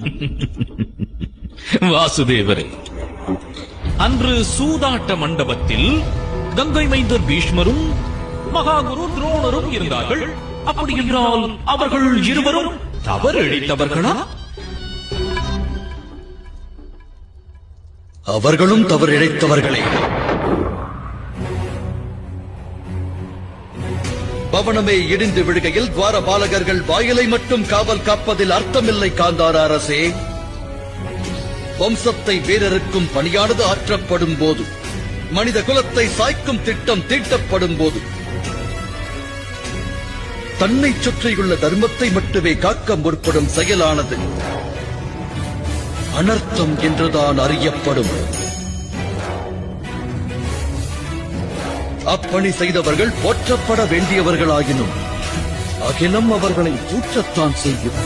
வாசுதேவரே. அன்று சூதாட்ட மண்டபத்தில் கங்கை மைந்தர் பீஷ்மரும் மகாகுரு துரோணரும் இருந்தார்கள். அப்படி என்றால் அவர்கள் இருவரும் தவறிழைத்தவர்களா? அவர்களும் தவறிழைத்தவர்களே. பவனமே இடிந்து விழுகையில் துவாரபாலகர்கள் வாயிலை மட்டும் காவல் காப்பதில் அர்த்தமில்லை காந்தார அரசே. வம்சத்தை வீரருக்கும் பணியானது ஆற்றப்படும் போது மனித குலத்தை சாய்க்கும் திட்டம் தீட்டப்படும் போது தன்னை சுற்றியுள்ள தர்மத்தை மட்டுமே காக்க முற்படும் செயலானது அனர்த்தம் என்றுதான் அறியப்படும். அப்பணி செய்தவர்கள் போற்றப்பட வேண்டியவர்களாகினும் அகிலம் அவர்களை தூற்றத்தான் செய்யும்.